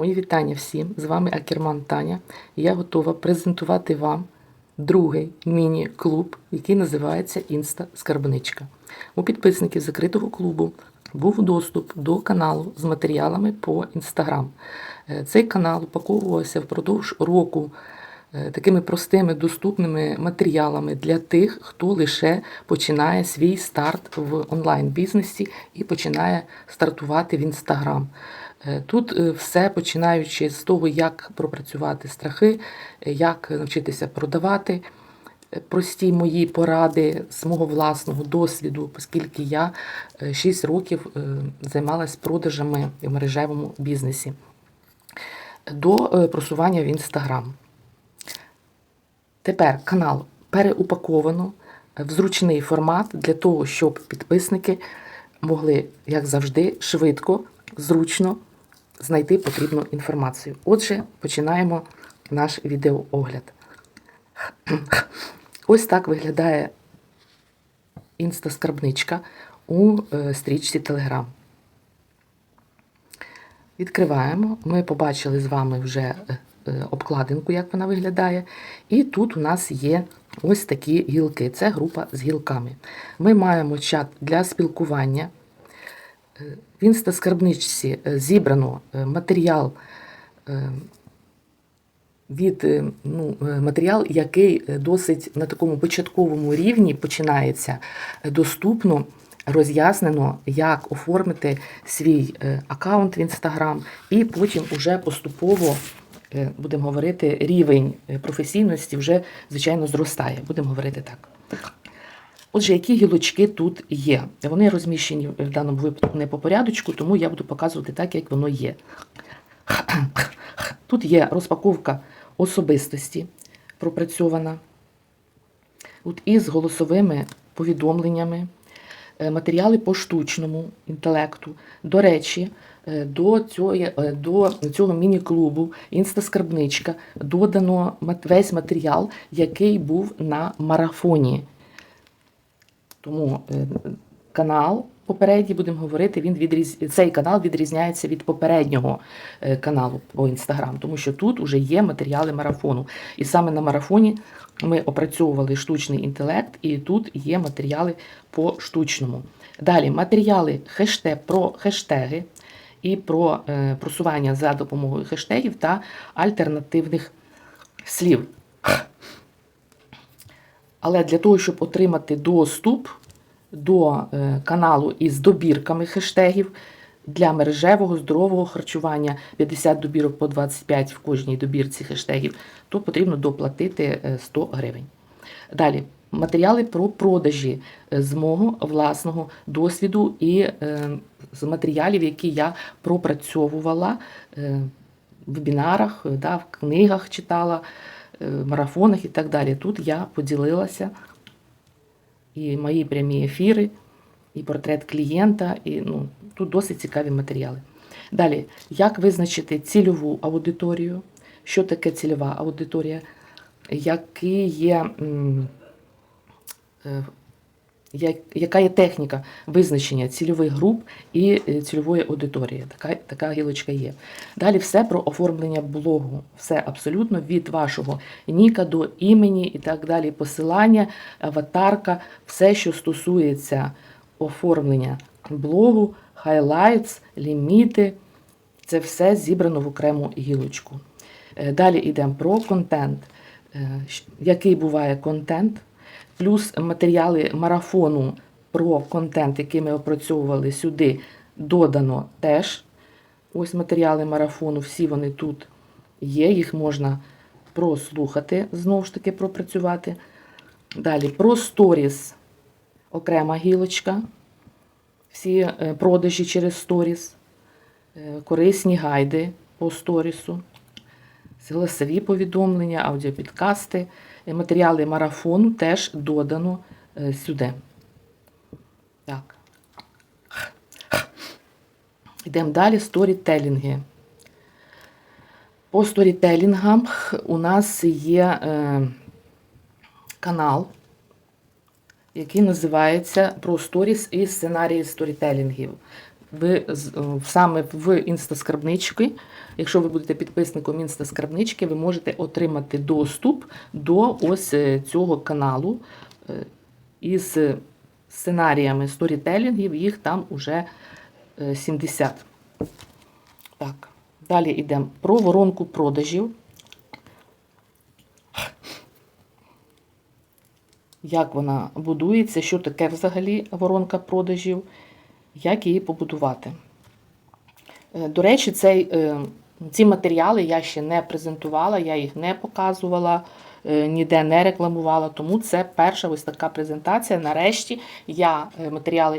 Мої вітання всім. З вами Акерман Таня. І я готова презентувати вам другий міні-клуб, який називається Інста Скарбничка. У підписників закритого клубу був доступ до каналу з матеріалами по інстаграм. Е, Цей канал упаковувався впродовж року е, такими простими доступними матеріалами для тих, хто лише починає свій старт в онлайн-бізнесі і починає стартувати в інстаграм. Е, Тут е, все починаючи з того, як пропрацювати страхи, е, як навчитися продавати. Прості мої поради з мого власного досвіду, оскільки я 6 років займалась продажами в мережевому бізнесі до просування в інстаграм. Тепер канал переупаковано в зручний формат для того, щоб підписники могли, як завжди, швидко, зручно знайти потрібну інформацію. Отже, починаємо наш відеоогляд. Ось так виглядає інстаскарбничка у е, стрічці Telegram. Відкриваємо. Ми побачили з вами вже е, е, обкладинку, як вона виглядає. І тут у нас є ось такі гілки. Це група з гілками. Ми маємо чат для спілкування. В інстаскарбничці е, зібрано е, матеріал е, від ну, матеріал, який досить на такому початковому рівні починається доступно, роз'яснено, як оформити свій аккаунт в Інстаграм, і потім уже поступово. Будемо говорити, рівень професійності вже, звичайно, зростає. Будемо говорити так. Отже, які гілочки тут є? Вони розміщені в даному випадку не по порядочку, тому я буду показувати так, як воно є. Тут є розпаковка особистості пропрацьована. Тут із голосовими повідомленнями, е, матеріали по штучному інтелекту. До речі, е, до цього, е, до цього міні-клубу Інстаскарбничка додано весь матеріал, який був на марафоні. Тому е, канал попередній, будемо говорити, він відріз... цей канал відрізняється від попереднього е, каналу по інстаграм, тому що тут вже є матеріали марафону. І саме на марафоні ми опрацьовували штучний інтелект, і тут є матеріали по штучному. Далі матеріали хештег про хештеги і про е, просування за допомогою хештегів та альтернативних слів. Але для того, щоб отримати доступ до е, каналу із добірками хештегів для мережевого здорового харчування 50 добірок по 25 в кожній добірці хештегів, то потрібно доплатити е, 100 гривень. Далі матеріали про продажі е, з мого власного досвіду і е, з матеріалів, які я пропрацьовувала е, в вебінарах, е, в книгах читала, е, марафонах і так далі. Тут я поділилася і мої прямі ефіри, і портрет клієнта, і ну, тут досить цікаві матеріали. Далі, як визначити цільову аудиторію? Що таке цільова аудиторія? Які є, е, яка є техніка визначення цільових груп і е, цільової аудиторії? Така, така гілочка є. Далі все про оформлення блогу. Все абсолютно від вашого ніка до імені і так далі. Посилання, аватарка, все, що стосується оформлення блогу, хайлайтс, ліміти. Це все зібрано в окрему гілочку. Е, Далі йдемо про контент. Е, Який буває контент, плюс матеріали марафону про контент, який ми опрацьовували сюди, додано теж. Ось матеріали марафону, всі вони тут є, їх можна прослухати, знову ж таки пропрацювати. Далі про сторіс. Окрема гілочка, всі е, продажі через сторіс, е, корисні гайди по сторісу, голосові повідомлення, аудіопідкасти, матеріали марафону теж додано е, сюди. Так. Йдемо далі. Сторітелінги. По сторітелінгам у нас є е, канал, який називається Про сторіс і сценарії сторітелінгів. Ви е, саме в інстаскарбнички, якщо ви будете підписником інстаскарбнички, ви можете отримати доступ до ось е, цього каналу е, із сценаріями сторітелінгів, їх там уже е, 70. Так, далі йдемо про воронку продажів. Як вона будується, що таке взагалі воронка продажів, як її побудувати. Е, До речі, цей, е, ці матеріали я ще не презентувала, я їх не показувала, е, ніде не рекламувала, тому це перша ось така презентація. Нарешті я матеріали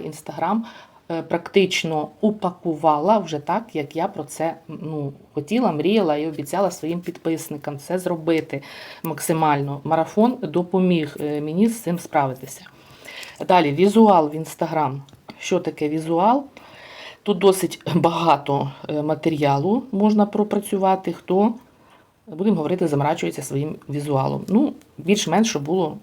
е, практично упакувала вже так, як я про це ну, хотіла, мріяла і обіцяла своїм підписникам це зробити максимально. Марафон допоміг мені з цим справитися. Далі, візуал в Instagram. Що таке візуал? Тут досить багато е, матеріалу можна пропрацювати. Хто, будемо говорити, замрачується своїм візуалом. Ну, більш-менш, було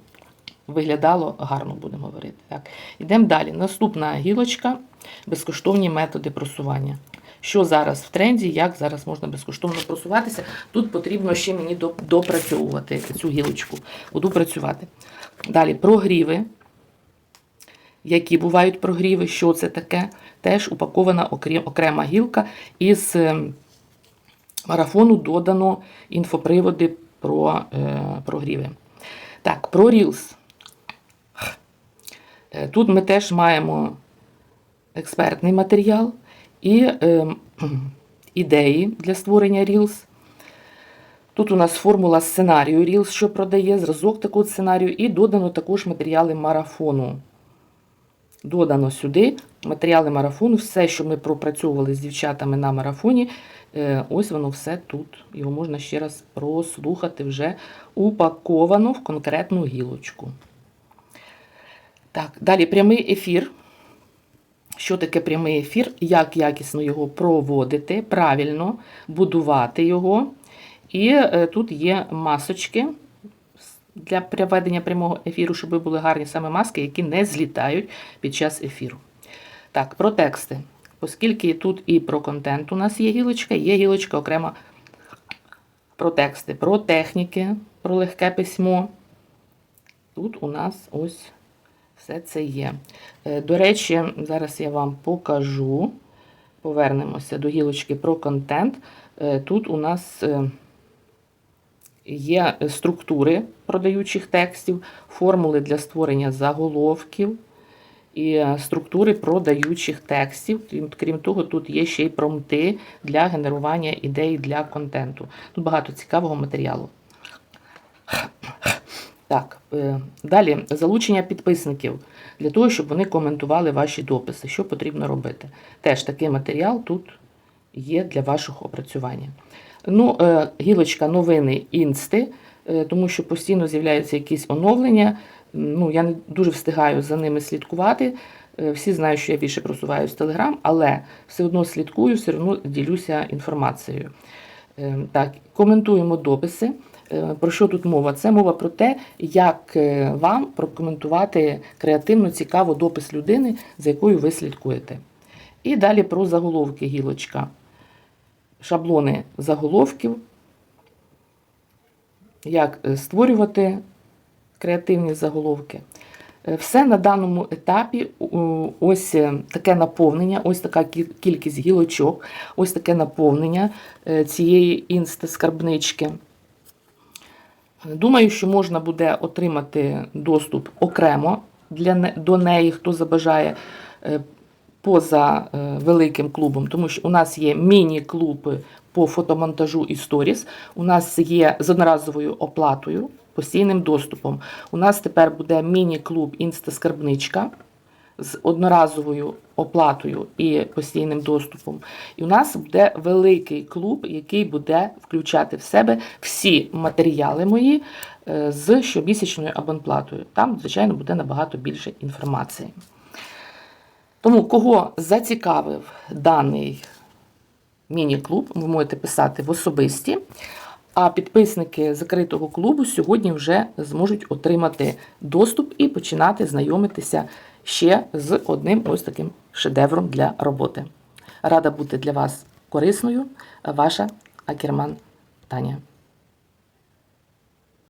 виглядало гарно, будемо говорити. Так. Йдемо далі. Наступна гілочка безкоштовні методи просування. Що зараз в тренді, як зараз можна безкоштовно просуватися. Тут потрібно ще мені допрацьовувати цю гілочку. Буду працювати. Далі прогріви. Які бувають прогріви, що це таке? Теж упакована окрема гілка. Із е, марафону додано інфоприводи про е, прогріви. Так, про Reels. Е, Тут ми теж маємо експертний матеріал і е, ідеї для створення Reels. Тут у нас формула сценарію Reels, що продає, зразок такого сценарію, і додано також матеріали марафону. Додано сюди матеріали марафону, все, що ми пропрацьовували з дівчатами на марафоні. е, Ось воно все тут. Його можна ще раз прослухати вже упаковано в конкретну гілочку. Так, далі прямий ефір. Що таке прямий ефір? Як якісно його проводити, правильно будувати його. І е, тут є масочки для проведення прямого ефіру, щоб були гарні саме маски, які не злітають під час ефіру. Так, про тексти. Оскільки тут і про контент у нас є гілочка, є гілочка окремо про тексти, про техніки, про легке письмо. Тут у нас ось все це є. Е, До речі, зараз я вам покажу. Повернемося до гілочки про контент. Е, Тут у нас е, є структури продаючих текстів, формули для створення заголовків і е, структури продаючих текстів. Крім, того, тут є ще й промпти для генерування ідей для контенту. Тут багато цікавого матеріалу. Так, е, далі залучення підписників для того, щоб вони коментували ваші дописи. Що потрібно робити? Теж такий матеріал тут є для вашого опрацювання. Ну, е, гілочка новини інсти, е, тому що постійно з'являються якісь оновлення. Ну, я не дуже встигаю за ними слідкувати. Е, Всі знають, що я більше просуваюсь в Телеграм, але все одно слідкую, все одно ділюся інформацією. Так, коментуємо дописи. Про що тут мова? Це мова про те, як вам прокоментувати креативно, цікаво допис людини, за якою ви слідкуєте. І далі про заголовки гілочка. Шаблони заголовків, як е, створювати креативні заголовки. Е, Все на даному етапі ось е, таке наповнення, ось така кількість гілочок, ось таке наповнення цієї інста-скарбнички. Думаю, що можна буде отримати доступ окремо для до неї, хто забажає поза е, великим клубом, тому що у нас є міні-клуб по фотомонтажу і сторіс. У нас є з одноразовою оплатою, постійним доступом. У нас тепер буде міні-клуб Інстаскарбничка з одноразовою оплатою і постійним доступом. І у нас буде великий клуб, який буде включати в себе всі матеріали мої е, з щомісячною абонплатою. Там, звичайно, буде набагато більше інформації. Тому, кого зацікавив даний міні-клуб, ви можете писати в особисті. А підписники закритого клубу сьогодні вже зможуть отримати доступ і починати знайомитися ще з одним ось таким шедевром для роботи. Рада бути для вас корисною. Ваша Акерман Таня.